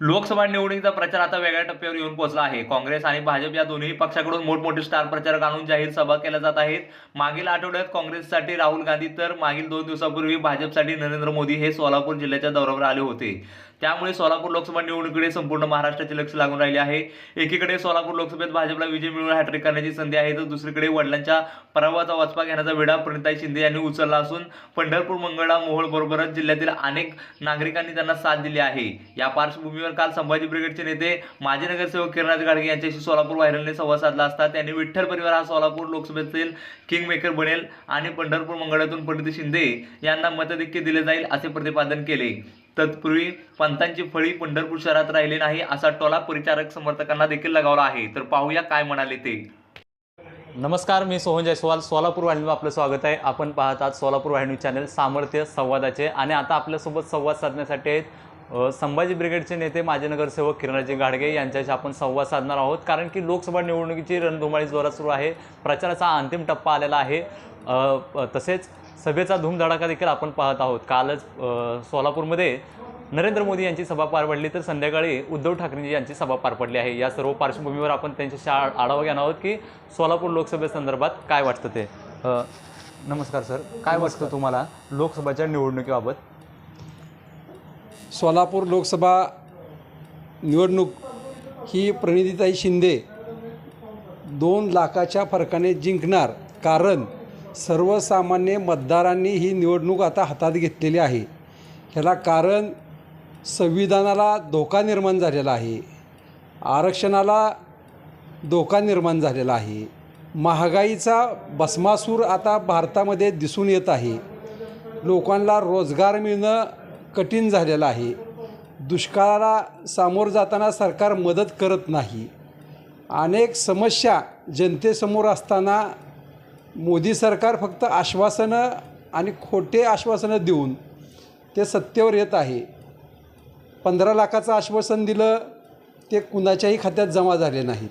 लोकसभा निवडणुकीचा प्रचार आता वेगळ्या टप्प्यावर येऊन पोहोचला आहे. काँग्रेस आणि भाजप या दोन्ही पक्षाकडून मोठमोठे स्टार प्रचारक आणून जाहीर सभा केल्या जात आहेत. मागील आठवड्यात काँग्रेससाठी राहुल गांधी तर मागील दोन दिवसापूर्वी भाजपसाठी नरेंद्र मोदी हे सोलापूर जिल्ह्याच्या दौऱ्यावर आले होते. त्यामुळे सोलापूर लोकसभा निवडणुकीकडे संपूर्ण महाराष्ट्राचे लक्ष लागून राहिले आहे. एकीकडे सोलापूर लोकसभेत भाजपला विजय मिळवून हॅट्रिक करण्याची संधी आहे तर दुसरीकडे वडिलांच्या पराभवाचा वाचपा घेण्याचा वेढा प्रणिताई शिंदे यांनी उचलला असून पंढरपूर मंगळा मोहोळ बरोबरच जिल्ह्यातील अनेक नागरिकांनी त्यांना साथ दिली आहे. या पार्श्वभूमीवर काल संभाजी ब्रिगेडचे नेते माजी नगरसेवक किरणराज गाडगे यांच्याशी सोलापूर व्हायरलने संवाद साधला असता. त्यांनी विठ्ठल परिवार हा सोलापूर लोकसभेतील किंग मेकर बनेल आणि पंढरपूर मंगळातून पंडित शिंदे यांना मतधिक्य दिले जाईल असे प्रतिपादन केले. तत्पूर्वी पंतांची फळी पंढरपूर शहरात राहिली नाही असा टोला परिचारक समर्थकांना देखील लगावला आहे. तर पाहूया काय म्हणाले ते. नमस्कार मी सोहन जयस्वाल सोलापूर वाहिनीवर आपलं स्वागत आहे. आपण पाहत आहात सोलापूर वाहिनी चॅनल सामर्थ्य संवादाचे. आणि आता आपल्यासोबत संवाद साधण्यासाठी आहेत संभाजी ब्रिगेडचे नेते माजी नगरसेवक किरणाजी गाडगे यांच्याशी आपण संवाद साधणार आहोत. कारण की लोकसभा निवडणुकीची रणधुमाळी जोरात सुरू आहे. प्रचाराचा अंतिम टप्पा आलेला आहे. तसेच सभेचा धूमधडाका देखील आपण पाहत आहोत. कालच सोलापूरमध्ये नरेंद्र मोदी यांची सभा पार पडली तर संध्याकाळी उद्धव ठाकरेंची यांची सभा पार पडली आहे. या सर्व पार्श्वभूमीवर आपण त्यांच्याशी आढावा घेणार आहोत की सोलापूर लोकसभेसंदर्भात काय वाटतं ते? नमस्कार सर. काय वाटतं तुम्हाला लोकसभाच्या निवडणुकीबाबत? सोलापूर लोकसभा निवडणूक ही प्रणितीताई शिंदे दोन लाखाच्या फरकाने जिंकणार कारण सर्वसामान्य मतदारांनी ही निवडणूक आता हातात घेतलेली आहे. ह्याला कारण संविधानाला धोका निर्माण झालेला आहे. आरक्षणाला धोका निर्माण झालेला आहे. महागाईचा भस्मासूर आता भारतामध्ये दिसून येत आहे. लोकांना रोजगार मिळणं कठीण झालेलं आहे. दुष्काळाला सामोरं जाताना सरकार मदत करत नाही. अनेक समस्या जनतेसमोर असताना मोदी सरकार फक्त आश्वासनं आणि खोटे आश्वासनं देऊन ते सत्तेवर येत आहे. पंधरा लाखाचं आश्वासन दिलं ते कुणाच्याही खात्यात जमा झाले नाही.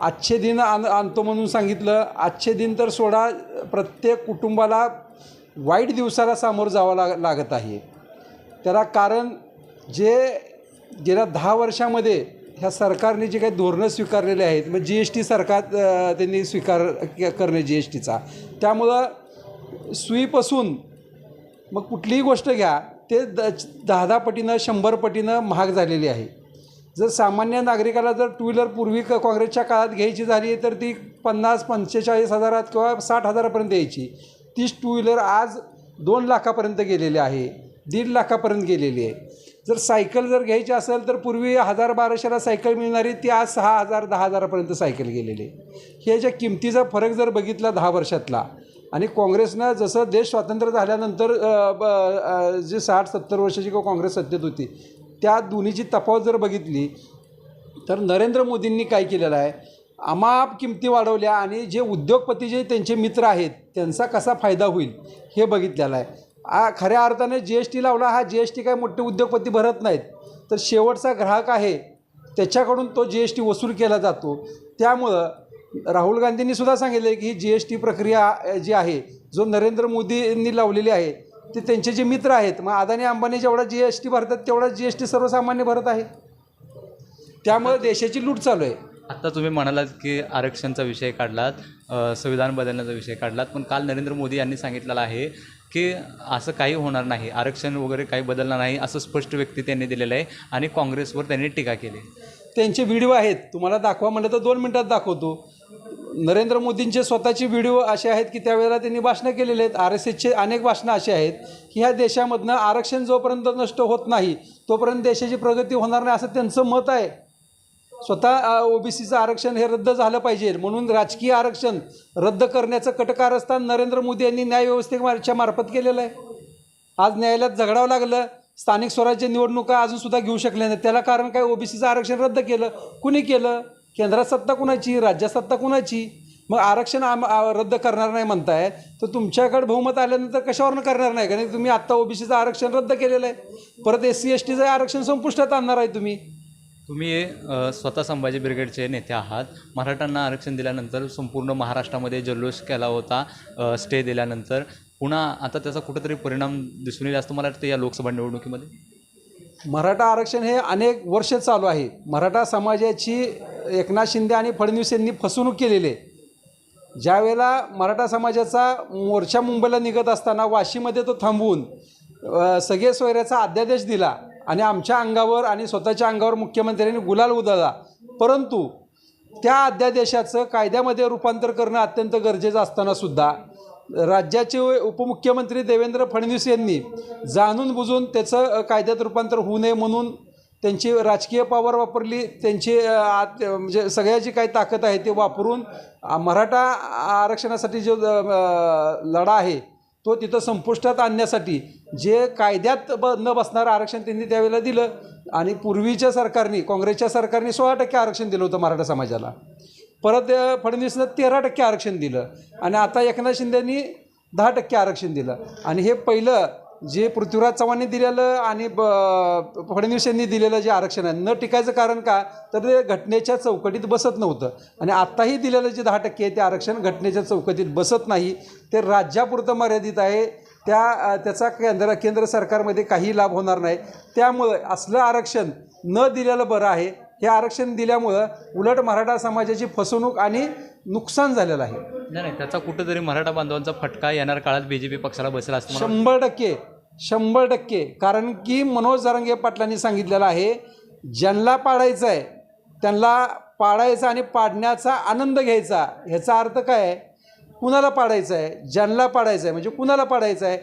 आजचे दिन आण आणतो म्हणून सांगितलं. आजचे दिन तर सोडा प्रत्येक कुटुंबाला वाईट दिवसाला सामोरं जावं लाग लागत आहे. त्याला कारण जे गेल्या दहा वर्षामध्ये ह्या सरकारने जे काही धोरणं स्वीकारलेले आहेत मग जी एस टी सरकार त्यांनी स्वीकार करणे जी एस टीचा त्यामुळं सुईपासून मग कुठलीही गोष्ट घ्या ते द दहा दहा पटीनं शंभर पटीनं महाग झालेली आहे. जर सामान्य नागरिकाला जर टू व्हीलर पूर्वी क काँग्रेसच्या काळात घ्यायची झाली तर ती पन्नास पंचेचाळीस हजारात किंवा साठ हजारापर्यंत यायची. तीच टू व्हीलर आज दोन लाखापर्यंत गेलेली आहे दीड लाखापर्यंत गेलेली आहे. जर सायकल जर घ्यायची असेल तर पूर्वी हजार बाराशेला सायकल मिळणारी ती आज सहा हजार दहा हजारापर्यंत सायकल गेलेली आहे. हे ज्या किमतीचा फरक जर बघितला दहा वर्षातला आणि काँग्रेसनं जसं देश स्वातंत्र्य झाल्यानंतर ब, जे साठ सत्तर वर्षाची किंवा काँग्रेस सत्तेत होती त्या दोन्हीची तफावत जर बघितली तर नरेंद्र मोदींनी काय केलेलं आहे? अमाप किमती वाढवल्या आणि जे उद्योगपती जे त्यांचे मित्र आहेत त्यांचा कसा फायदा होईल हे बघितलेलं आहे. आ खऱ्या अर्थाने जी एस टी लावला हा जी एस टी काय मोठे उद्योगपती भरत नाहीत. तर शेवटचा ग्राहक आहे त्याच्याकडून तो जी एस टी वसूल केला जातो. त्यामुळं राहुल गांधींनी सुद्धा सांगितले की ही जी एस टी प्रक्रिया जी आहे जो नरेंद्र मोदींनी लावलेली आहे ते त्यांचे जे मित्र आहेत मग अदानी अंबानी जेवढा जी एस टी भरतात तेवढा जी एस टी सर्वसामान्य भरत आहे. त्यामुळे देशाची लूट चालू आहे. आत्ता तुम्ही म्हणालात की आरक्षणचा विषय काढलात संविधान बदलण्याचा विषय काढलात पण काल नरेंद्र मोदी यांनी सांगितलेलं आहे की असं काही होणार नाही आरक्षण वगैरे काही बदलणार नाही असं स्पष्ट व्यक्ती त्यांनी दिलेलं आहे आणि काँग्रेसवर त्यांनी टीका केली. त्यांचे व्हिडिओ आहेत. तुम्हाला दाखवा म्हणलं तर दोन मिनटात दाखवतो. नरेंद्र मोदींचे स्वतःचे व्हिडिओ असे आहेत की त्यावेळेला त्यांनी भाषणं केलेले आहेत. आर एस एसचे अनेक भाषणं अशी आहेत की ह्या देशामधनं आरक्षण जोपर्यंत नष्ट होत नाही तोपर्यंत देशाची प्रगती होणार नाही असं त्यांचं मत आहे. स्वतः ओबीसीचं आरक्षण हे रद्द झालं पाहिजे. म्हणून राजकीय आरक्षण रद्द करण्याचं कटकारस्थान नरेंद्र मोदी यांनी न्यायव्यवस्थेच्या मार्फत केलेलं आहे. आज न्यायालयात झगडावं लागलं. स्थानिक स्वराज्य निवडणुका अजूनसुद्धा घेऊ शकल्या नाही त्याला कारण काय? ओबीसीचं आरक्षण रद्द केलं. कुणी केलं? केंद्रात सत्ता कुणाची? राज्यात सत्ता कुणाची? मग आरक्षण आम रद्द करणार नाही म्हणताय. तर तुमच्याकडे बहुमत आल्यानंतर कशावरनं करणार नाही? कारण तुम्ही आत्ता ओबीसीचं आरक्षण रद्द केलेलं आहे. परत एस सी एस टीचं आरक्षण संपुष्टात आणणार आहे तुम्ही. तुम्ही स्वतः संभाजी ब्रिगेडचे नेते आहात. मराठ्यांना आरक्षण दिल्यानंतर संपूर्ण महाराष्ट्रामध्ये जल्लोष केला होता स्टे दिल्यानंतर. पुन्हा आता त्याचा कुठेतरी परिणाम दिसून येईल असं मला वाटतं या लोकसभा निवडणुकीमध्ये? मराठा आरक्षण हे अनेक वर्ष चालू आहे. मराठा समाजाची एकनाथ शिंदे आणि फडणवीस यांनी फसवणूक केलेली आहे. ज्यावेळेला मराठा समाजाचा मोर्चा मुंबईला निघत असताना वाशीमध्ये तो थांबवून सगळे सोयऱ्याचा अध्यादेश दिला आणि आमच्या अंगावर आणि स्वतःच्या अंगावर मुख्यमंत्र्यांनी गुलाल उधळला. परंतु त्या अध्यादेशाचं कायद्यामध्ये रूपांतर करणं अत्यंत गरजेचं असताना सुद्धा राज्याचे उपमुख्यमंत्री देवेंद्र फडणवीस यांनी जाणून बुजून त्याचं कायद्यात रूपांतर होऊ नये म्हणून त्यांची राजकीय पॉवर वापरली. त्यांची आत म्हणजे सगळ्याची काही ताकद आहे ते वापरून मराठा आरक्षणासाठी जो लढा आहे तो तिथं संपुष्टात आणण्यासाठी जे कायद्यात ब न बसणारं आरक्षण त्यांनी त्यावेळेला दिलं आणि पूर्वीच्या सरकारने काँग्रेसच्या सरकारने सोळा टक्के आरक्षण दिलं होतं मराठा समाजाला. परत फडणवीसनं तेरा टक्के आरक्षण दिलं आणि आता एकनाथ शिंदेनी दहा टक्के आरक्षण दिलं. आणि हे पहिलं जे पृथ्वीराज चव्हाणने दिलेलं आणि ब फडणवीस यांनी दिलेलं जे आरक्षण आहे न टिकायचं कारण का? तर ते घटनेच्या चौकटीत बसत नव्हतं. आणि आत्ताही दिलेलं जे दहा टक्के आहे ते आरक्षण घटनेच्या चौकटीत बसत नाही. ते राज्यापुरतं मर्यादित आहे. त्या त्याचा केंद्र केंद्र सरकारमध्ये काही लाभ होणार नाही. त्यामुळं असलं आरक्षण न दिलेलं बरं आहे. हे आरक्षण दिल्यामुळं उलट मराठा समाजाची फसवणूक आणि नुकसान झालेलं आहे. नाही नाही त्याचा कुठेतरी मराठा बांधवांचा फटका येणार काळात बी जे पी पक्षाला बसेल असं मला शंभर टक्के शंभर टक्के. कारण की मनोज जरांगे पाटलांनी सांगितलेलं आहे ज्यांना पाडायचं आहे त्यांना पाडायचा आणि पाडण्याचा आनंद घ्यायचा ह्याचा अर्थ काय आहे? कुणाला पाडायचं आहे? ज्यांना पाडायचं आहे म्हणजे कुणाला पाडायचं आहे?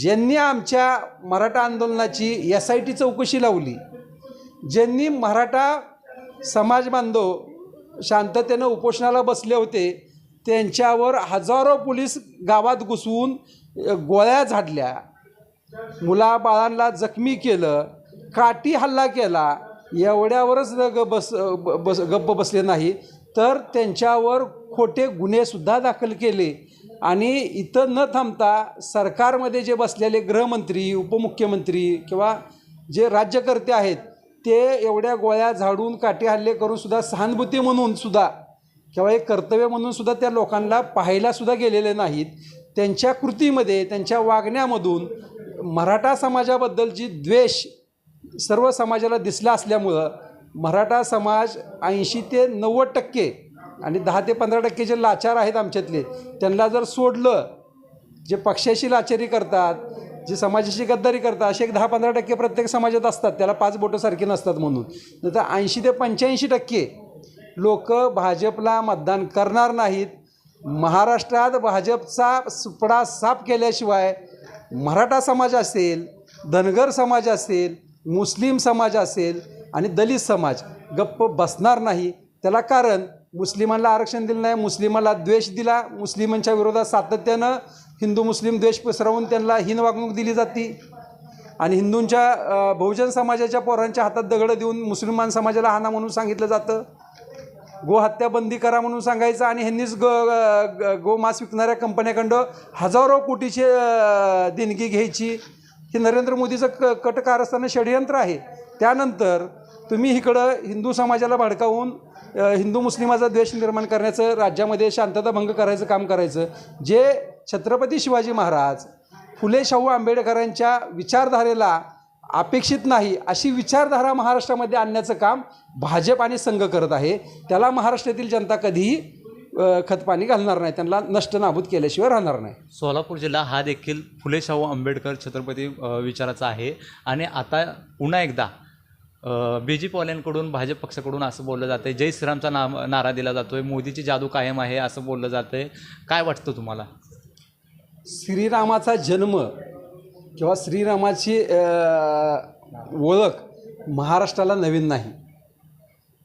ज्यांनी आमच्या मराठा आंदोलनाची एस आय टी चौकशी लावली ज्यांनी मराठा समाज बांधव शांततेनं उपोषणाला बसले होते. त्यांच्यावर हजारो पोलीस गावात घुसवून गोळ्या झाडल्या. मुलाबाळांना जखमी केलं काठी हल्ला केला. एवढ्यावरच ग बस ब- बस गप्प बसले नाही. तर त्यांच्यावर खोटे गुन्हेसुद्धा दाखल केले. आणि इथं न थांबता सरकारमध्ये जे बसलेले गृहमंत्री उपमुख्यमंत्री किंवा जे राज्यकर्ते आहेत ते एवढ्या गोळ्या झाडून काठी हल्ले करून सुद्धा सहानुभूती म्हणून सुद्धा किंवा एक कर्तव्य म्हणून सुद्धा त्या लोकांना पाहायला सुद्धा गेलेले नाहीत. त्यांच्या कृतीमध्ये त्यांच्या वागण्यामधून मराठा समाजाबद्दलची द्वेष सर्व समाजाला दिसला असल्यामुळं मराठा समाज ऐंशी ते नव्वद टक्के आणि दहा ते पंधरा टक्के जे लाचार आहेत आमच्यातले त्यांना जर सोडलं जे पक्षाशी लाचारी करतात जे समाजाशी गद्दारी करतात असे एक दहा पंधरा टक्के प्रत्येक समाजात असतात. त्याला पाच बोटं सारखी नसतात म्हणून. नाही तर ऐंशी ते पंच्याऐंशी टक्के लोक भाजपला मतदान करणार नाहीत. महाराष्ट्रात भाजपचा सुपडा साफ केल्याशिवाय मराठा समाज असेल धनगर समाज असेल मुस्लिम समाज असेल आणि दलित समाज गप्प बसणार नाही. त्याला कारण मुस्लिमांना आरक्षण दिलं नाही मुस्लिमांना द्वेष दिला मुस्लिमांच्या विरोधात सातत्यानं हिंदू मुस्लिम द्वेष पसरवून त्यांना हीन वागणूक दिली जाते. आणि हिंदूंच्या बहुजन समाजाच्या पोरांच्या हातात दगडं देऊन मुसलमान समाजाला हाना म्हणून सांगितलं जातं. गोहत्या बंदी करा म्हणून सांगायचं आणि ह्यांनीच ग ग- गोमांस विकणाऱ्या कंपन्याकडं हजारो कोटीची देणगी घ्यायची. हे नरेंद्र मोदीचं क कट कारस्थानं षडयंत्र आहे. त्यानंतर तुम्ही इकडं हिंदू समाजाला भडकावून हिंदू मुस्लिमाचा द्वेष निर्माण करण्याचं राज्यामध्ये शांतता भंग करायचं काम करायचं जे छत्रपती शिवाजी महाराज फुले शाहू आंबेडकरांच्या विचारधारेला अपेक्षित नाही अशी विचारधारा महाराष्ट्रामध्ये आणण्याचं काम भाजप आणि संघ करत आहे. त्याला महाराष्ट्रातील जनता कधीही खतपाणी घालणार नाही. त्यांना नष्ट नाबूद केल्याशिवाय राहणार नाही. सोलापूर जिल्हा हा देखील फुले शाहू आंबेडकर छत्रपती विचाराचा आहे. आणि आता पुन्हा एकदा बी जे पीवाल्यांकडून भाजप पक्षाकडून असं बोललं जातं आहे जय श्रीरामचा नाम नारा दिला जातो आहे मोदीची जादू कायम आहे असं बोललं जातं आहे काय वाटतं तुम्हाला? श्रीरामाचा जन्म किंवा श्रीरामाची ओळख महाराष्ट्राला नवीन नाही.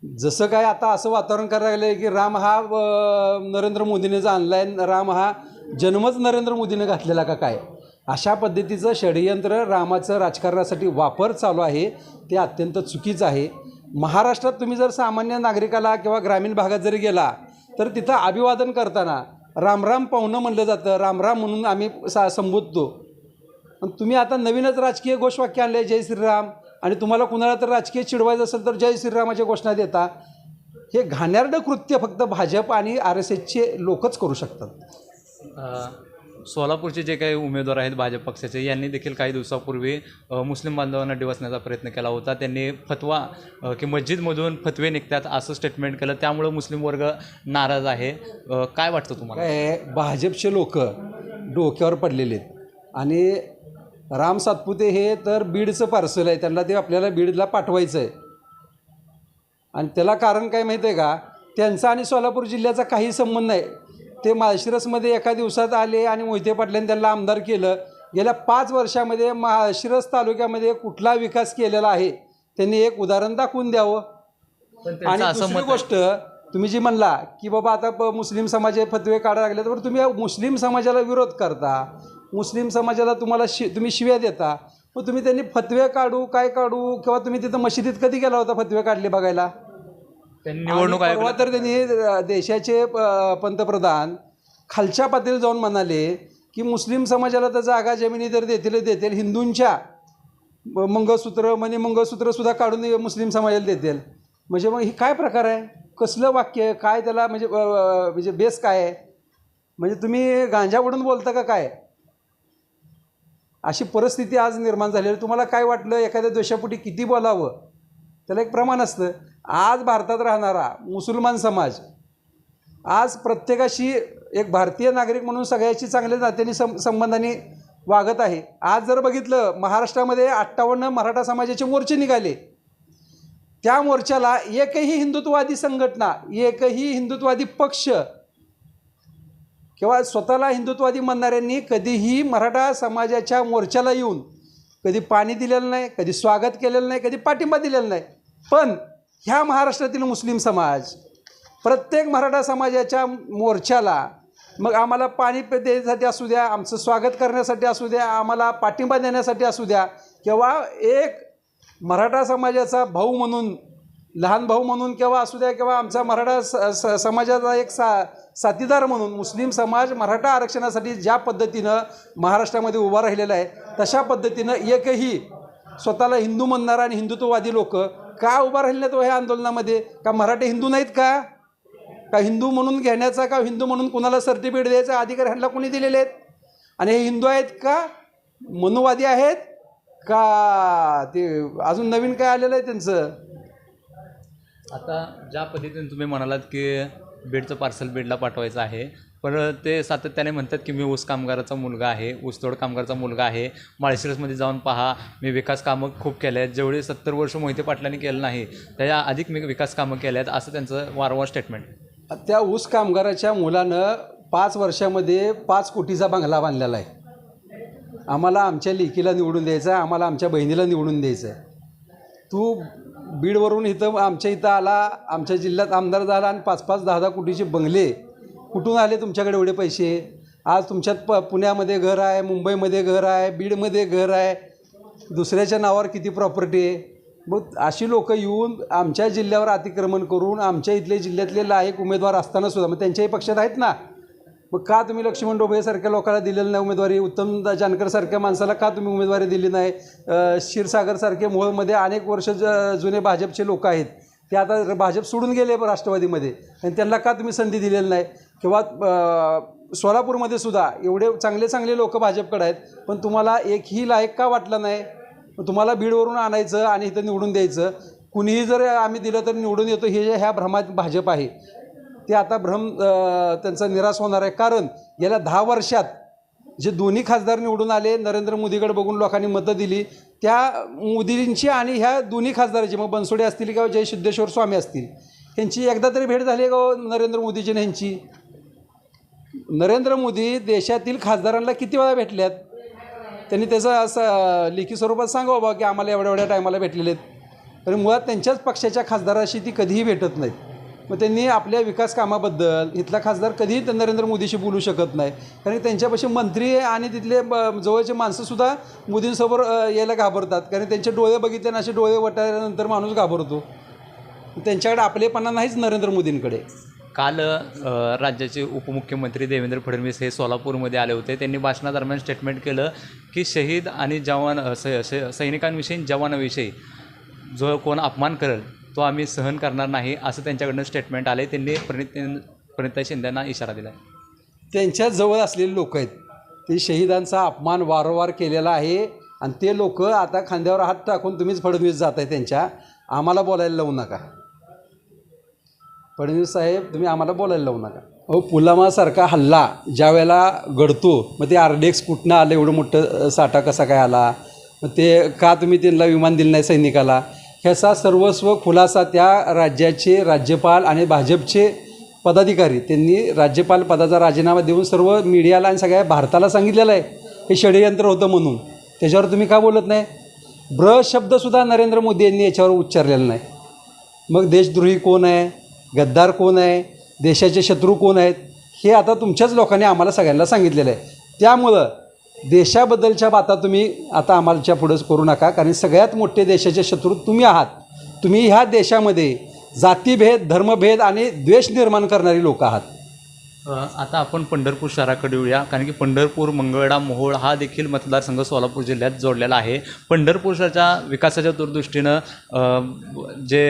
जसं काय आता असं वातावरण करायला लागलं आहे की राम हा नरेंद्र नरेंद्र मोदीनेच आणला आहे राम हा जन्मच नरेंद्र मोदीने घातलेला का काय? अशा पद्धतीचं षडयंत्र रामाचं राजकारणासाठी वापर चालू आहे ते अत्यंत चुकीचं आहे. महाराष्ट्रात तुम्ही जर सामान्य नागरिकाला किंवा ग्रामीण भागात जरी गेला तर तिथं अभिवादन करताना रामराम पाहुणं म्हणलं जातं रामराम म्हणून आम्ही सा संबोधतो. पण तुम्ही आता नवीनच राजकीय घोषवाक्य आणले जय श्रीराम आणि तुम्हाला कुणाला तर राजकीय चिडवायचं असेल तर जय श्रीरामाच्या घोषणा देता. हे घाणेरडं कृत्य फक्त भाजप आणि आर एस एसचे लोकच करू शकतात. सोलापूरचे जे काही उमेदवार आहेत भाजप पक्षाचे यांनी देखील काही दिवसापूर्वी मुस्लिम बांधवांना डिवसण्याचा प्रयत्न केला होता. त्यांनी फतवा की मस्जिदमधून फतवे निघतात असं स्टेटमेंट केलं. त्यामुळं मुस्लिम वर्ग नाराज आहे. काय वाटतं तुम्हाला? भाजपचे लोक डोक्यावर पडलेले आहेत. आणि राम सातपुते हे तर बीडचं पार्सल आहे. त्यांना ते आपल्याला बीडला पाठवायचं आहे. आणि त्याला कारण काय माहिती आहे का? त्यांचा आणि सोलापूर जिल्ह्याचा काही संबंध नाही. ते माळशिरसमध्ये एका दिवसात आले आणि मोहिते पाटलांनी त्यांना आमदार केलं. गेल्या पाच वर्षामध्ये माळशिरस तालुक्यामध्ये कुठला विकास केलेला आहे? त्यांनी एक उदाहरण दाखवून द्यावं. आणि दुसरी गोष्ट तुम्ही जी म्हणला की बाबा आता मुस्लिम समाज फतवे काढायला लागले तर तुम्ही मुस्लिम समाजाला विरोध करता. मुस्लिम समाजाला तुम्हाला शि तुम्ही शिव्या देता. मग तुम्ही त्यांनी फतवे काढू काय काढू? किंवा तुम्ही तिथं मशिदीत कधी गेला होता फतवे काढले बघायला? त्यांनी निवडणूक आणि परवा आयोग तर त्यांनी देशाचे पंतप्रधान खालच्या पातळीवर जाऊन म्हणाले की मुस्लिम समाजाला तर जागा जमिनी तर देतील देतील. हिंदूंच्या म- मंगळसूत्र मनी मंगळसूत्र सुद्धा काढून मुस्लिम समाजाला देतील. म्हणजे मग ही काय प्रकार आहे? कसलं वाक्य आहे? काय त्याला म्हणजे अ, अ, म्हणजे बेस काय आहे? म्हणजे तुम्ही गांजा उडून बोलता का काय? अशी परिस्थिती आज निर्माण झालेली आहे. तुम्हाला काय वाटलं? एखाद्या द्वेषापोटी किती बोलावं? त्याला एक प्रमाण असतं. आज भारतात राहणारा मुसलमान समाज आज प्रत्येकाशी एक भारतीय नागरिक म्हणून सगळ्याशी चांगल्या नात्याने सं संबंधाने वागत आहे. आज जर बघितलं महाराष्ट्रामध्ये अठ्ठावन्न मराठा समाजाचे मोर्चे निघाले. त्या मोर्चाला एकही हिंदुत्ववादी संघटना एकही हिंदुत्ववादी पक्ष किंवा स्वतःला हिंदुत्ववादी म्हणणाऱ्यांनी कधीही मराठा समाजाच्या मोर्चाला येऊन कधी पाणी दिलेलं नाही कधी स्वागत केलेलं नाही कधी पाठिंबा दिलेला नाही. पण ह्या महाराष्ट्रातील मुस्लिम समाज प्रत्येक मराठा समाजाच्या मोर्चाला मग आम्हाला पाणी देण्यासाठी असू द्या आमचं स्वागत करण्यासाठी असू द्या आम्हाला पाठिंबा देण्यासाठी असू द्या किंवा एक मराठा समाजाचा भाऊ म्हणून लहान भाऊ म्हणून किंवा असू द्या किंवा आमचा मराठा स स- समाजाचा एक सा साथीदार म्हणून मुस्लिम समाज मराठा आरक्षणासाठी ज्या पद्धतीनं महाराष्ट्रामध्ये उभा राहिलेला आहे तशा पद्धतीनं एकही स्वतःला हिंदू म्हणणारा आणि हिंदुत्ववादी लोक का उभा राहिले तो हो ह्या आंदोलनामध्ये? का मराठी हिंदू नाहीत का? का हिंदू म्हणून घेण्याचा का हिंदू म्हणून कुणाला सर्टिफिकेट द्यायचा अधिकार ह्यांना कोणी दिलेले आहेत? आणि हे हिंदू आहेत का? मनुवादी आहेत का? ते अजून नवीन काय आलेलं आहे त्यांचं? आता ज्या पद्धतीने तुम्ही म्हणालात की बेडचं पार्सल बेडला पाठवायचं आहे पण ते सातत्याने म्हणतात की मी ऊस कामगाराचा मुलगा आहे ऊसतोड कामगाराचा मुलगा आहे. माळशिरसमध्ये जाऊन पहा मी विकास कामं खूप केले आहेत. जेवढे सत्तर वर्ष मोहिते पाटलांनी केलं नाही त्याच्या अधिक मी विकास कामं केले आहेत असं त्यांचं वारंवार स्टेटमेंट त्या ऊस कामगाराच्या मुलानं पाच वर्षामध्ये पाच कोटीचा बंगला बांधलेला आहे. आम्हाला आमच्या लेकीला निवडून द्यायचं आहे आम्हाला आमच्या बहिणीला निवडून द्यायचं आहे. तू बीडवरून इथं आमच्या इथं आला आमच्या जिल्ह्यात आमदार झाला आणि पाच पाच दहा दहा कोटीचे बंगले कुठून आले तुमच्याकडे एवढे पैसे? आज तुमच्यात प पुण्यामध्ये घर आहे मुंबईमध्ये घर आहे बीडमध्ये घर आहे. दुसऱ्याच्या नावावर किती प्रॉपर्टी आहे? मग अशी लोकं येऊन आमच्या जिल्ह्यावर अतिक्रमण करून आमच्या इथले जिल्ह्यातले लायक उमेदवार असताना सुद्धा मग त्यांच्याही पक्षात आहेत ना? मग का तुम्ही लक्ष्मण डोबळेसारख्या लोकांना दिलेलं नाही उमेदवारी? उत्तम जानकरसारख्या माणसाला का तुम्ही उमेदवारी दिली नाही? क्षीरसागरसारखे मोहमध्ये अनेक वर्ष ज जुने भाजपचे लोक आहेत. ते आता भाजप सोडून गेले राष्ट्रवादीमध्ये. आणि त्यांना का तुम्ही संधी दिलेली नाही? किंवा सोलापूरमध्ये सुद्धा एवढे चांगले चांगले लोक भाजपकडे आहेत पण तुम्हाला एकही लायक का वाटलं नाही? तुम्हाला बीडवरून आणायचं आणि इथं निवडून द्यायचं. कुणीही जर आम्ही दिलं तर निवडून येतो हे जे ह्या भ्रमात भाजप आहे. ते आता भ्रम त्यांचा निराश होणार आहे. कारण गेल्या दहा वर्षात जे दोन्ही खासदार निवडून आले नरेंद्र मोदीकडे बघून लोकांनी मतं दिली त्या मोदींची आणि ह्या दोन्ही खासदाराची मग बनसोडे असतील किंवा जय सिद्धेश्वर स्वामी असतील ह्यांची एकदा तरी भेट झाली आहे का हो नरेंद्र मोदीची आणि ह्यांची? नरेंद्र मोदी देशातील खासदारांना किती वेळा भेटल्यात? त्यांनी त्याचं असं लेखी स्वरूपात सांगावं बाबा की आम्हाला एवढ्या एवढ्या टायमाला भेटलेले आहेत. पण मुळात त्यांच्याच पक्षाच्या खासदाराशी ती कधीही भेटत नाहीत. मग त्यांनी आपल्या विकास कामाबद्दल इथला खासदार कधीही नरेंद्र मोदीशी बोलू शकत नाही. कारण त्यांच्यापाशी मंत्री आणि तिथले ब- जवळचे माणसंसुद्धा मोदींसमोर यायला घाबरतात. कारण त्यांचे डोळे बघितले आणि असे डोळे वटाळल्यानंतर माणूस घाबरतो. त्यांच्याकडे आपलेपणा नाहीच नरेंद्र मोदींकडे. काल राज्याचे उपमुख्यमंत्री देवेंद्र फडणवीस हे सोलापूरमध्ये आले होते. त्यांनी भाषणादरम्यान स्टेटमेंट केलं की शहीद आणि जवान स सैनिकांविषयी जवानाविषयी जो कोण अपमान करेल तो आम्ही सहन करणार नाही असं त्यांच्याकडनं स्टेटमेंट आले. त्यांनी प्रणित प्रणिता शिंदेना इशारा दिला आहे. त्यांच्या जवळ असलेले लोक आहेत. ते शहीदांचा अपमान वारंवार केलेला आहे. आणि ते लोक आता खांद्यावर हात टाकून तुम्हीच फडणवीस जात आहे त्यांच्या. आम्हाला बोलायला लावू नका. फडणवीस साहेब तुम्ही आम्हाला बोलायला लावू नका. अहो पुलवामासारखा हल्ला ज्या वेळेला घडतो मग ते आर डी एक्स कुठनं आलं? एवढं मोठं साठा कसा काय आला? मग ते का तुम्ही त्यांना विमान दिलं नाही सैनिकाला? ह्याचा सर्वस्व खुलासा त्या राज्याचे राज्यपाल आणि भाजपचे पदाधिकारी त्यांनी राज्यपाल पदाचा राजीनामा देऊन सर्व मीडियाला आणि सगळ्या भारताला सांगितलेलं आहे. हे षडयंत्र होतं म्हणून. त्याच्यावर तुम्ही का बोलत नाही? ब्र शब्दसुद्धा नरेंद्र मोदी यांनी याच्यावर उच्चारलेला नाही. मग देशद्रोही कोण आहे? गद्दार कोण आहे? देशाचे शत्रू कोण आहेत? हे आता तुमच्याच लोकांनी आम्हाला सगळ्यांना सांगितलेलं आहे. त्यामुळं देशाबद्दलच्या बाता तुम्ही आता आम्हाच्या पुढंच करू नका कारण सगळ्यात मोठे देशाचे शत्रू तुम्ही आहात. तुम्ही ह्या देशामध्ये जातीभेद धर्मभेद आणि द्वेष निर्माण करणारी लोक आहात. आता आपण पंढरपूर शहराकडे येऊया कारण की पंढरपूर मंगळवेढा मोहोळ हा देखील मतदारसंघ सोलापूर जिल्ह्यात जोडलेला आहे. पंढरपूर शहराच्या विकासाच्या दूरदृष्टीनं जे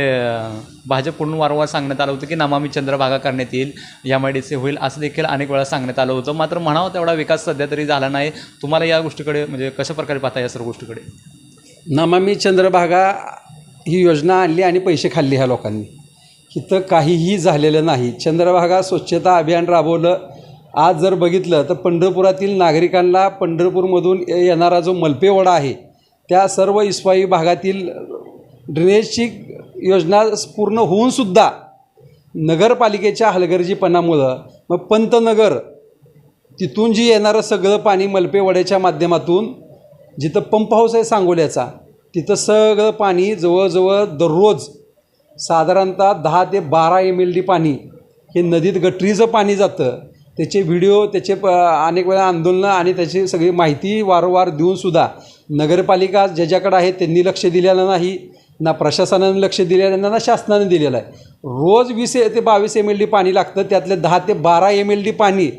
भाजपकडून वारंवार सांगण्यात आलं होतं की नमामी चंद्रभागा करण्यात येईल एम आय डी सी होईल असं देखील अनेक वेळा सांगण्यात आलं होतं. मात्र म्हणावं तेवढा विकास सध्या तरी झाला नाही. तुम्हाला या गोष्टीकडे म्हणजे कशा प्रकारे पाहता या सर्व गोष्टीकडे? नमामी चंद्रभागा ही योजना आणली आणि पैसे खाल्ले ह्या लोकांनी. इथं काहीही झालेलं नाही. चंद्रभागा स्वच्छता अभियान राबवलं. आज जर बघितलं तर पंढरपुरातील नागरिकांना पंढरपूरमधून येणारा जो मलपेवडा आहे त्या सर्व इस्वाई भागातील ड्रेनेजची योजना पूर्ण होऊनसुद्धा नगरपालिकेच्या हलगर्जीपणामुळं मग पंतनगर तिथून जी येणारं सगळं पाणी मलपेवड्याच्या माध्यमातून जिथं पंप हाऊस आहे सांगोल्याचा तिथं सगळं पाणी जवळजवळ दररोज साधारणतः दहा ते बारा एम एल डी पाणी हे नदीत गटरीचं पाणी जातं. त्याचे व्हिडिओ त्याचे प अनेक वेळा आंदोलनं आणि त्याची सगळी माहिती वारंवार देऊनसुद्धा नगरपालिका ज्याच्याकडे आहे त्यांनी लक्ष दिलेलं नाही ना प्रशासनानं लक्ष दिलेलं नाही ना शासनानं दिलेलं आहे. रोज वीस ते बावीस एम एल डी पाणी लागतं त्यातले दहा ते बारा एम एल डी पाणी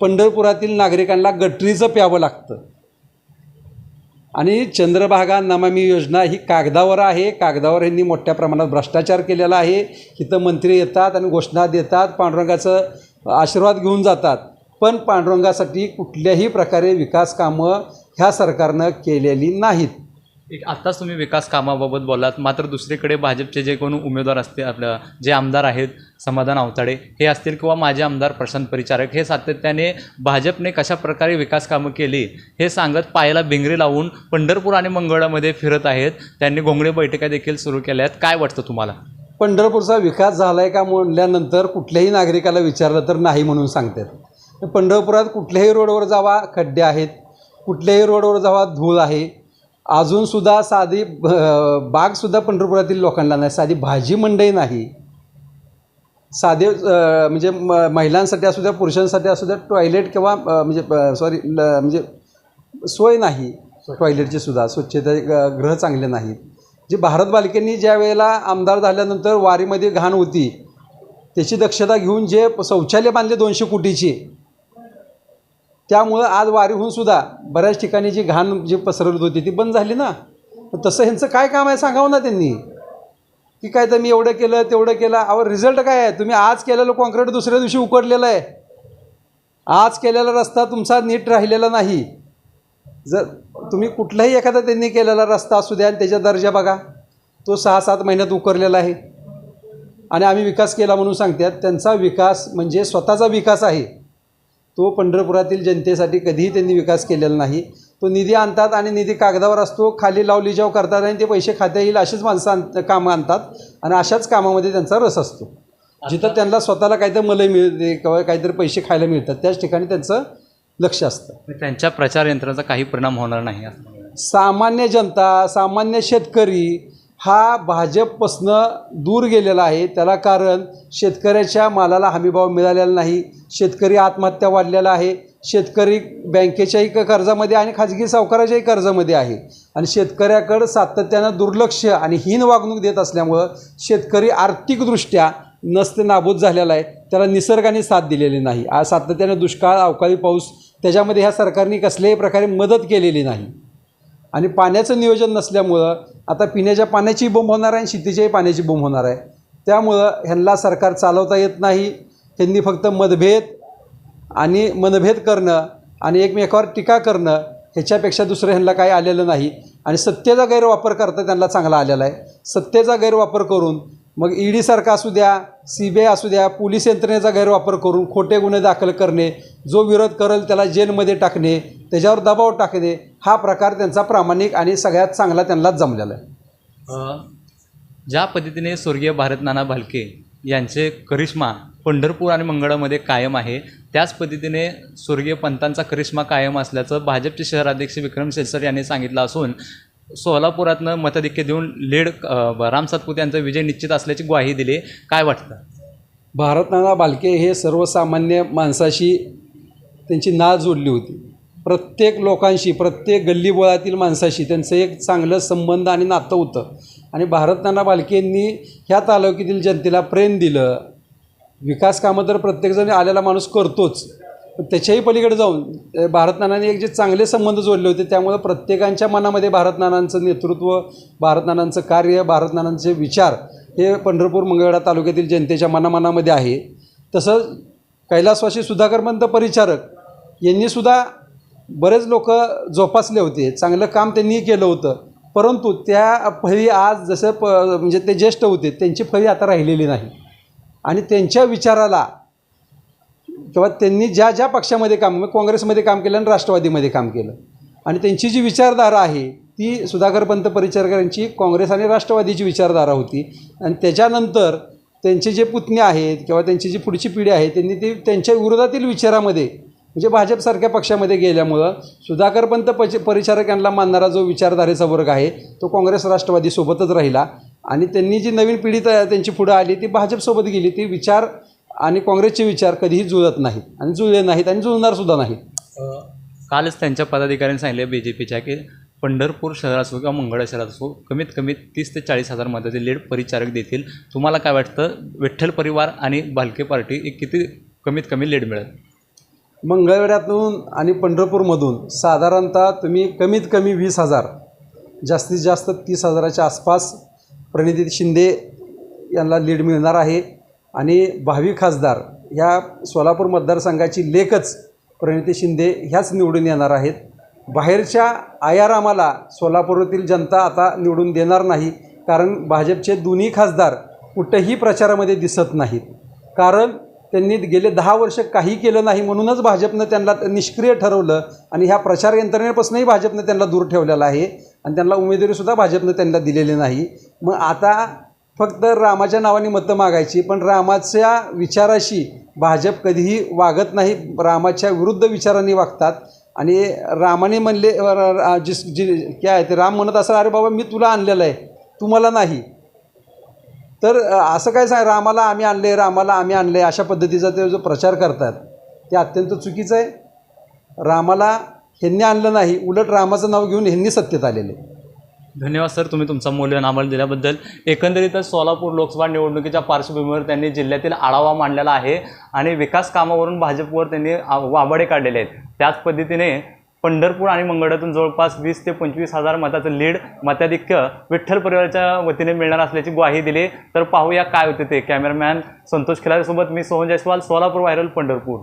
पंढरपुरातील नागरिकांना गटरीचं प्यावं लागतं. आणि चंद्रभागा नमामी योजना ही कागदावर आहे. कागदावर यांनी मोठ्या प्रमाणात भ्रष्टाचार केलेला आहे. इथं मंत्री येतात आणि घोषणा देतात पांडुरंगाचं आशीर्वाद घेऊन जातात. पण पांडुरंगासाठी कुठल्याही प्रकारे विकास कामं ह्या सरकारनं केलेली नाहीत. एक आत्ताच तुम्ही विकास कामाबाबत बोलात मात्र दुसरीकडे भाजपचे जे कोण उमेदवार असतील आपल्या जे आमदार आहेत समाधान अवताडे हे असतील किंवा माझे आमदार प्रशांत परिचारक हे सातत्याने भाजपने कशा प्रकारे विकास कामं केली हे सांगत पायाला भिंगरी लावून पंढरपूर आणि मंगळामध्ये फिरत आहेत त्यांनी घोंगडे बैठका देखील सुरू केल्या आहेत काय वाटतं तुम्हाला? पंढरपूरचा विकास झाला आहे का म्हणल्यानंतर कुठल्याही नागरिकाला विचारलं तर नाही म्हणून सांगतात. पंढरपुरात कुठल्याही रोडवर जावा खड्डे आहेत कुठल्याही रोडवर जावा धूळ आहे अजूनसुद्धा साधी बागसुद्धा पंढरपुरातील लोकांना नाही साधी भाजी मंडई नाही. साधे म्हणजे म महिलांसाठी असू द्या पुरुषांसाठी असू द्या टॉयलेट किंवा म्हणजे सॉरी म्हणजे सोय नाही. टॉयलेटची सुद्धा स्वच्छता ग- चांगले नाहीत जे भारत बालकेंनी ज्या वेळेला आमदार झाल्यानंतर वारीमध्ये घाण होती त्याची दक्षता घेऊन जे शौचालय बांधले दोनशे कोटीची त्यामुळं आज वारीहून सुद्धा बऱ्याच ठिकाणी जी घाण जी पसरवत होती ती बंद झाली ना. तसं ह्यांचं काय काम आहे सांगावं ना त्यांनी. की काय तर मी एवढं केलं तेवढं केलं. अहो रिझल्ट काय आहे? तुम्ही आज केलेलं कॉन्क्रीट दुसऱ्या दिवशी उकडलेलं आहे. आज केलेला रस्ता तुमचा नीट राहिलेला नाही. जर तुम्ही कुठलाही एखादा त्यांनी केलेला रस्ता असू द्या आणि त्याचा दर्जा बघा. तो सहा सात महिन्यात उकरलेला आहे. आणि आम्ही विकास केला म्हणून सांगतात त्यांचा विकास म्हणजे स्वतःचा विकास आहे. तो पंढरपुरातील जनतेसाठी कधीही त्यांनी विकास केलेला नाही. तो निधी आणतात आणि निधी कागदावर असतो खाली लावली जेव्हा करतात आणि ते पैसे खात्या येईल अशीच माणसं आण कामं आणतात आणि अशाच कामामध्ये त्यांचा रस असतो. जिथं त्यांना स्वतःला काहीतरी मलई मिळते किंवा काहीतरी पैसे खायला मिळतात त्याच ठिकाणी त्यांचं लक्ष असतं. त्यांच्या प्रचार यंत्राचा काही परिणाम होणार नाही सामान्य जनता सामान्य शेतकरी हा भाजपपासनं दूर गेलेला आहे. त्याला कारण शेतकऱ्याच्या मालाला हमीभाव मिळालेला नाही. शेतकरी आत्महत्या वाढलेला आहे. शेतकरी बँकेच्याही क- कर्जामध्ये आणि खाजगी सावकाराच्याही कर्जामध्ये आहे. आणि शेतकऱ्याकडं सातत्यानं दुर्लक्ष आणि हीन वागणूक देत असल्यामुळं शेतकरी आर्थिकदृष्ट्या नसते नाबूद झालेला आहे. त्याला निसर्गाने साथ दिलेली नाही. आज सातत्यानं दुष्काळ अवकाळी पाऊस त्याच्यामध्ये ह्या सरकारने कसल्याही प्रकारे मदत केलेली नाही. आणि पाण्याचं नियोजन नसल्यामुळं आता पिण्याच्या पाण्याची बोंब होणार आहे आणि शेतीच्याही पाण्याची बोंब होणार आहे. त्यामुळं ह्यांना सरकार चालवता येत नाही. त्यांनी फक्त मतभेद आणि मनभेद करणं आणि एकमेकावर टीका करणं ह्याच्यापेक्षा दुसरं ह्यांना काही आलेलं नाही. आणि सत्तेचा गैरवापर करता त्यांना चांगला आलेला आहे. सत्तेचा गैरवापर करून मग ई डीसारखा असू द्या सी बी आय असू द्या पोलीस यंत्रणेचा गैरवापर करून खोटे गुन्हे दाखल करणे जो विरोध करेल त्याला जेलमध्ये टाकणे त्याच्यावर दबाव टाकणे हा प्रकार त्यांचा प्रामाणिक आणि सगळ्यात चांगला त्यांनाच जमलेला आहे. ज्या पद्धतीने स्वर्गीय भारत नाना भालके यांचे करिश्मा पंढरपूर आणि मंगळामध्ये कायम आहे त्याच पद्धतीने स्वर्गीय पंतांचा करिश्मा कायम असल्याचं भाजपचे शहराध्यक्ष विक्रम शेरसर यांनी सांगितलं असून सोलापुरातनं मताधिक्य देऊन लीड राम सातपुते यांचा विजय निश्चित असल्याची ग्वाही दिली. काय वाटतं? भारतनाना बालके हे सर्वसामान्य माणसाशी त्यांची नाळ जोडली होती. प्रत्येक लोकांशी प्रत्येक गल्लीबोळातील माणसाशी त्यांचं एक चांगलं संबंध आणि नातं होतं. आणि भारतनाना बालकेंनी ह्या तालुक्यातील जनतेला प्रेम दिलं. विकास कामं तर प्रत्येकजण आलेला माणूस करतोच. पण त्याच्याही पलीकडे जाऊन अ, भारतनानाने एक जे चांगले संबंध जोडले होते त्यामुळं प्रत्येकांच्या मनामध्ये भारतनानांचं नेतृत्व भारतनानांचं कार्य भारतनानांचे विचार हे पंढरपूर मंगळवेढा तालुक्यातील जनतेच्या मनामनामध्ये आहे. तसंच कैलासवासी सुधाकरमंत परिचारक यांनीसुद्धा बरेच लोक जोपासले होते. चांगलं काम त्यांनी केलं होतं. परंतु त्या फळी आज जसं प म्हणजे ते ज्येष्ठ होते त्यांची फळी आता राहिलेली नाही. आणि त्यांच्या विचाराला किंवा त्यांनी ज्या ज्या पक्षामध्ये काम म्हणजे काँग्रेसमध्ये काम केलं आणि राष्ट्रवादीमध्ये काम केलं. आणि त्यांची जी विचारधारा आहे ती सुधाकरपंत परिचारकरांची काँग्रेस आणि राष्ट्रवादीची विचारधारा होती. आणि त्याच्यानंतर त्यांचे जे पुतणे आहेत किंवा त्यांची जी पुढची पिढी आहे त्यांनी ती त्यांच्या विरोधातील विचारामध्ये म्हणजे भाजपसारख्या पक्षामध्ये गेल्यामुळं सुधाकरपंत पच परिचारक यांना मानणारा जो विचारधारेचा वर्ग आहे तो काँग्रेस राष्ट्रवादीसोबतच राहिला. आणि त्यांनी जी नवीन पिढी तयार त्यांची पुढं आली ती भाजपसोबत गेली ती विचार आणि काँग्रेसचे विचार कधीही जुळत नाहीत आणि जुळले नाहीत आणि जुळणारसुद्धा नाहीत. कालच त्यांच्या पदाधिकाऱ्यांनी सांगितले बी जे पीच्या की पंढरपूर शहर असो किंवा मंगळा शहरात असो कमीत कमी तीस ते चाळीस हजार मताचे लीड परिचारक देतील. तुम्हाला काय वाटतं? विठ्ठल परिवार आणि भालके पार्टी एक किती कमीत कमी लीड मिळेल? मंगळवेढ्यातून आणि पंढरपूरमधून साधारणतः तुम्ही कमीत कमी वीस हजार जास्तीत जास्त तीस हजाराच्या आसपास प्रणिती शिंदे यांना लीड मिळणार आहे. आणि भावी खासदार ह्या सोलापूर मतदारसंघाची लेखच प्रणिती शिंदे ह्याच निवडून येणार आहेत. बाहेरच्या आयारामाला सोलापूरतील जनता आता निवडून देणार नाही कारण भाजपचे दोन्ही खासदार कुठंही प्रचारामध्ये दिसत नाहीत. कारण त्यांनी गेले दहा वर्ष काही केलं नाही म्हणूनच भाजपनं त्यांना निष्क्रिय ठरवलं आणि ह्या प्रचार यंत्रणेपासूनही भाजपनं त्यांना दूर ठेवलेला आहे आणि त्यांना उमेदवारीसुद्धा भाजपनं त्यांना दिलेली नाही. मग आता फक्त रामाच्या नावाने मतं मागायची पण रामाच्या विचाराशी भाजप कधीही वागत नाही रामाच्या विरुद्ध विचारांनी वागतात. आणि रामाने म्हणले जिस जी काय आहे ते? राम म्हणत असं अरे बाबा मी तुला आणलेलं आहे तू मला नाही. तर असं काय सांग रामाला आम्ही आणले रामाला आम्ही आणले अशा पद्धतीचा ते जो प्रचार करतात ते अत्यंत चुकीचं आहे. रामाला ह्यांनी आणलं नाही उलट रामाचं नाव घेऊन ह्यांनी सत्तेत आलेले धन्यवाद सर तुम्ही तुमचा मूल्यवान आम्हाला दिल्याबद्दल. एकंदरीतच सोलापूर लोकसभा निवडणुकीच्या पार्श्वभूमीवर त्यांनी जिल्ह्यातील आढावा मांडलेला आहे आणि विकास कामावरून भाजपवर त्यांनी आ- काढलेले आहेत. त्याच पद्धतीने पंढरपूर आणि मंगळातून जवळपास वीस ते पंचवीस हजार मताचं लीड मताधिक्य विठ्ठल परिवाराच्या वतीने मिळणार असल्याची ग्वाही दिली. तर पाहूया काय होते ते. कॅमेरामॅन संतोष खिलारेसोबत मी सोहन जयस्वाल सोलापूर व्हायरल पंढरपूर.